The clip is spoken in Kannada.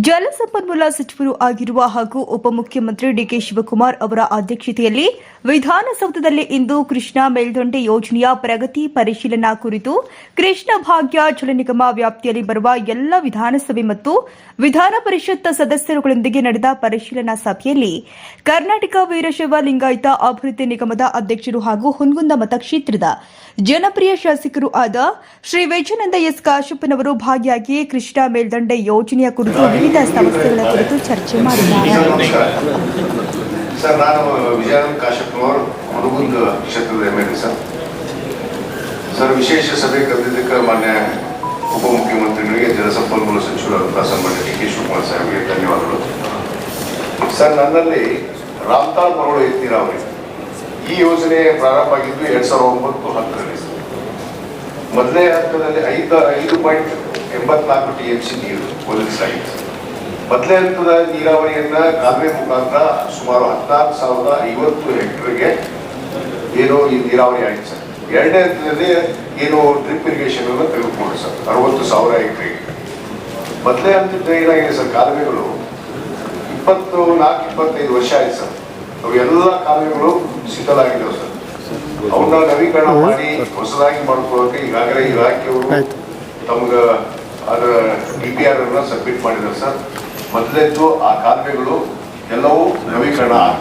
ಜಲಸಂಪನ್ಮೂಲ ಸಚಿವರು ಆಗಿರುವ ಹಾಗೂ ಉಪಮುಖ್ಯಮಂತ್ರಿ ಡಿಕೆ ಶಿವಕುಮಾರ್ ಅವರ ಅಧ್ಯಕ್ಷತೆಯಲ್ಲಿ ವಿಧಾನಸೌಧದಲ್ಲಿ ಇಂದು ಕೃಷ್ಣ ಮೇಲ್ದಂಡೆ ಯೋಜನೆಯ ಪ್ರಗತಿ ಪರಿಶೀಲನಾ ಕುರಿತು ಕೃಷ್ಣ ಭಾಗ್ಯ ಜಲ ನಿಗಮ ವ್ಯಾಪ್ತಿಯಲ್ಲಿ ಬರುವ ಎಲ್ಲ ವಿಧಾನಸಭೆ ಮತ್ತು ವಿಧಾನ ಪರಿಷತ್ ಸದಸ್ಯರುಗಳೊಂದಿಗೆ ನಡೆದ ಪರಿಶೀಲನಾ ಸಭೆಯಲ್ಲಿ ಕರ್ನಾಟಕ ವೀರಶೈವ ಲಿಂಗಾಯತ ಅಭಿವೃದ್ಧಿ ನಿಗಮದ ಅಧ್ಯಕ್ಷರು ಹಾಗೂ ಹುನಗುಂದ ಮತಕ್ಷೇತ್ರದ ಜನಪ್ರಿಯ ಶಾಸಕರು ಆದ ಶ್ರೀ ವಿಜಯಾನಂದ ಎಸ್ ಕಾಶಪ್ಪನವರು ಭಾಗಿಯಾಗಿ ಕೃಷ್ಣಾ ಮೇಲ್ದಂಡೆ ಯೋಜನೆಯ ಕುರಿತು ವಿವಿಧ ಕುರಿತು ಚರ್ಚೆ ಮಾಡಿದ್ದಾರೆ. ಸರ್, ನಾನು ವಿಜಯಾನಂದ ಕ್ಷೇತ್ರದ ಸರ್. ಸರ್, ವಿಶೇಷ ಸಭೆ ಕರೆದಿದ್ದಕ್ಕೆ ಮಾನ್ಯ ಉಪಮುಖ್ಯಮಂತ್ರಿಗಳಿಗೆ ಜಲಸಂಪನ್ಮೂಲ ಸಚಿವರಾದಂತಹ ಸನ್ಮಾನ್ಯ ಡಿ ಕೆ. ಶಿವಕುಮಾರ್ ಸಾಹೇಬ್ಗೆ ಧನ್ಯವಾದಗಳು. ಸರ್, ನನ್ನಲ್ಲಿ ರಾಮ್ತಾಳ್ ಮರಳು ಅವರಿಗೆ ಈ ಯೋಜನೆ ಪ್ರಾರಂಭ ಆಗಿದ್ದು ಎರಡ್ ಸಾವಿರದ ಒಂಬತ್ತು ಹತ್ತರಲ್ಲಿ. ಮೊದಲನೇ ಹಂತದಲ್ಲಿ ಐದು ಐದು ಪಾಯಿಂಟ್ ಎಂಬತ್ನಾಲ್ಕು ಟಿ ಎಚ್ ಸಿ ನೀರು ಒದಗಿಸಲಾಗಿತ್ತು. ಮೊದಲನೇ ಹಂತದ ನೀರಾವರಿಯನ್ನ ಕಾಲುವೆ ಮುಖಾಂತರ ಸುಮಾರು ಹದಿನಾಲ್ಕು ಸಾವಿರದ ಐವತ್ತು ಹೆಕ್ಟರ್ಗೆ ಏನು ಈ ನೀರಾವರಿ ಆಯ್ತು ಸರ್. ಎರಡನೇ ಹಂತದಲ್ಲಿ ಏನು ಡ್ರಿಪ್ ಇರಿಗೇಷನ್ ಅನ್ನು ತೆಗೆದುಕೊಂಡು ಸರ್. ಅರವತ್ತು ಸಾವಿರ ಹೆಕ್ಟರ್ಗೆ. ಮೊದಲೇ ಹಂತದ ಏನಾಗಿದೆ ಸರ್ ಕಾಲುವೆಗಳು ಇಪ್ಪತ್ತು ನಾಲ್ಕು ಇಪ್ಪತ್ತೈದು ವರ್ಷ ಆಯ್ತು ಸರ್. ಅವು ಎಲ್ಲ ಕಾಲುವೆಗಳು ಶಿಥಿಲಾಗಿದ್ದಾವೆ ಸರ್. ಅವನ್ನ ನವೀಕರಣ ಮಾಡಿ ಹೊಸದಾಗಿ ಮಾಡ್ಕೊಳ್ಳೋಕೆ ಈಗಾಗಲೇ ಇಲಾಖೆಯವರು ತಮ್ಗೆ ಅದರ ಡಿ ಪಿ ಆರ್ ಅನ್ನ ಸಬ್ಮಿಟ್ ಮಾಡಿದ್ದಾರೆ ಸರ್. ಮೊದಲೇದ್ದು ಆ ಕಾಲುವೆಗಳು ಎಲ್ಲವೂ ನವೀಕರಣ